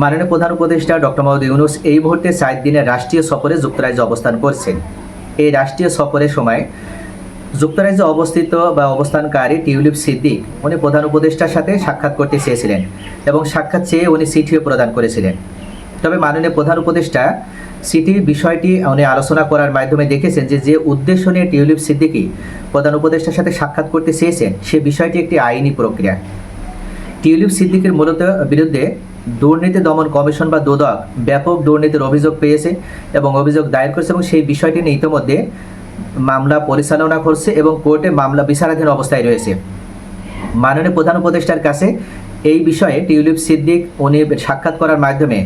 মাননীয় প্রধান উপদেষ্টা ডক্টর মোহাম্মদ ইউনুস এই মুহূর্তে চার দিনের রাষ্ট্রীয় সফরে যুক্তরাজ্যে অবস্থান করছেন। এই রাষ্ট্রীয় সফরের সময় যুক্তরাজ্যে অবস্থিত বা অবস্থানকারী টিউলিপ সিদ্দিক উনি প্রধান উপদেষ্টার সাথে সাক্ষাৎ করতে চেয়েছিলেন এবং সাক্ষাৎ চেয়ে উনি চিঠিও প্রদান করেছিলেন। তবে মাননীয় প্রধান উপদেষ্টা সিটি বিষয়টি উনি আলোচনা করার মাধ্যমে দেখেছেন যে যে উদ্দেশ্য নিয়ে টিউলিপ সিদ্দিকি প্রধান উপদেষ্টার সাথে সাক্ষাৎ করতে চেয়েছেন সে বিষয়টি একটি আইনি প্রক্রিয়া। টিউলিপ সিদ্দিকের মূলত বিরুদ্ধে দুর্নীতি দমন কমিশন বা দুদক ব্যাপক দুর্নীতির অভিযোগ পেয়েছে এবং অভিযোগ দায়ের করেছে এবং সেই বিষয়টি নিয়ে ইতিমধ্যে মামলা পরিচালনা করছে এবং কোর্টে মামলা বিচারাধীন অবস্থায় রয়েছে। মাননীয় প্রধান উপদেষ্টার কাছে এই বিষয়ে টিউলিপ সিদ্দিক উনি সাক্ষাৎ করার মাধ্যমে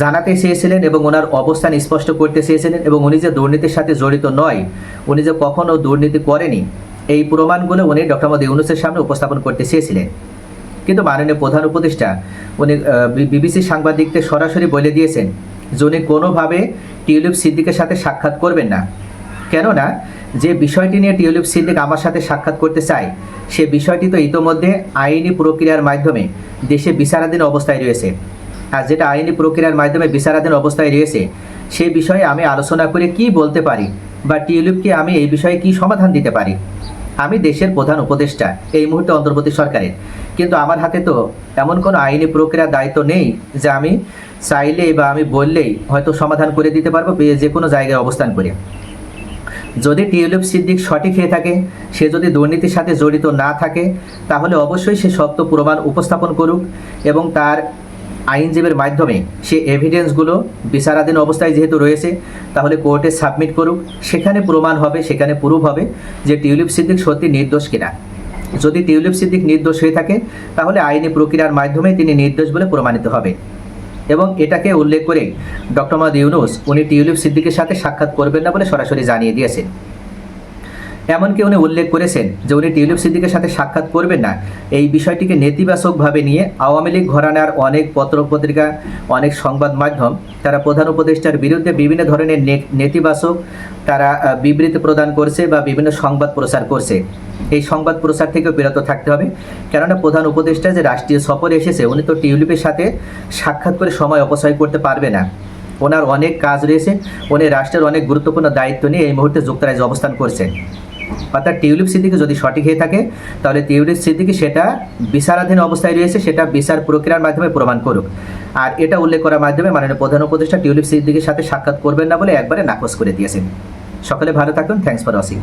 জানাতে চেয়েছিলেন এবং ওনার অবস্থান স্পষ্ট করতে চেয়েছিলেন এবং উনি যে দুর্নীতির সাথে জড়িত নয়, উনি যে কখনও দুর্নীতি করেনি, এই প্রমাণগুলো উনি ডক্টর মোদী ইউনুসের সামনে উপস্থাপন করতে চেয়েছিলেন। কিন্তু মাননীয় প্রধান উপদেষ্টা, উনি বিবিসি সাংবাদিকদের সরাসরি বলে দিয়েছেন যে উনি কোনোভাবে টিউলিপ সিদ্দিকের সাথে সাক্ষাৎ করবেন না। কেননা, যে বিষয়টি নিয়ে টিউলিপ সিদ্দিক আমার সাথে সাক্ষাৎ করতে চায়, সে বিষয়টি তো ইতোমধ্যে আইনি প্রক্রিয়ার মাধ্যমে দেশে বিচারাধীন অবস্থায় রয়েছে। আর যেটা আইনি প্রক্রিয়ার মাধ্যমে বিচারাধীন অবস্থায় রয়েছে সেই বিষয়ে আমি আলোচনা করে কি বলতে পারি বা টিউলিপকে আমি এই বিষয়ে কি সমাধান দিতে পারি? আমি দেশের প্রধান উপদেষ্টা, এই মুহূর্তে অন্তর্বর্তী সরকারের। কিন্তু আমার হাতে তো এমন কোনো আইনি প্রক্রিয়ার দায়িত্ব নেই যে আমি চাইলেই বা আমি বললেই হয়তো সমাধান করে দিতে পারব যে কোনো জায়গায় অবস্থান করে। যদি টিউলিপ সিদ্দিক সঠিক হয়ে থাকে, সে যদি দুর্নীতির সাথে জড়িত না থাকে, তাহলে অবশ্যই সে সত্য প্রমাণ উপস্থাপন করুক এবং তার আইনজীবীর মাধ্যমে সে এভিডেন্সগুলো বিচারাধীন অবস্থায় যেহেতু রয়েছে, তাহলে কোর্টে সাবমিট করুক। সেখানে প্রমাণ হবে, সেখানে প্রুফ হবে যে টিউলিপ সিদ্দিক সত্যি নির্দোষ কিনা। যদি টিউলিপ সিদ্দিক নির্দোষ হয়ে থাকে, তাহলে আইনি প্রক্রিয়ার মাধ্যমে তিনি নির্দোষ বলে প্রমাণিত হবে। এবং এটাকে উল্লেখ করে ডক্টর মোহাম্মদ ইউনুস, উনি টিউলিপ সিদ্দিকের সাথে সাক্ষাৎ করবেন না বলে সরাসরি জানিয়ে দিয়েছেন। এমনকি উনি উল্লেখ করেছেন যে উনি টিউলিপ সিদ্দিকের সাথে সাক্ষাৎ করবেন না। এই বিষয়টিকে নেতিবাচকভাবে নিয়ে আওয়ামী লীগ ঘরানার অনেক পত্র পত্রিকা অনেক সংবাদ মাধ্যম, তারা প্রধান উপদেষ্টার বিরুদ্ধে বিভিন্ন ধরনের নেতিবাচক তারা বিবৃতি প্রদান করছে বা বিভিন্ন সংবাদ প্রচার করছে। এই সংবাদ প্রচার থেকেও বিরত থাকতে হবে। কেননা প্রধান উপদেষ্টা যে রাষ্ট্রীয় সফরে এসেছে, উনি তো টিউলিপের সাথে সাক্ষাৎ করে সময় অপচয় করতে পারবে না। ওনার অনেক কাজ রয়েছে। উনি রাষ্ট্রের অনেক গুরুত্বপূর্ণ দায়িত্ব নিয়ে এই মুহূর্তে যুক্তরাজ্যে অবস্থান করছেন। অর্থাৎ টিউলিপ সিদ্দিকি যদি সঠিক হয়ে থাকে, তাহলে টিউলিপ সিদ্দিকি সেটা বিচারাধীন অবস্থায় রয়েছে, সেটা বিচার প্রক্রিয়ার মাধ্যমে প্রমাণ করুক। আর এটা উল্লেখ করার মাধ্যমে মাননীয় প্রধান উপদেষ্টা টিউলিপ সিদ্দিকির সাথে সাক্ষাৎ করবেন না বলে একবারে নাকচ করে দিয়েছেন। সকলে ভালো থাকুন থ্যাংকস ফর ওয়াচিং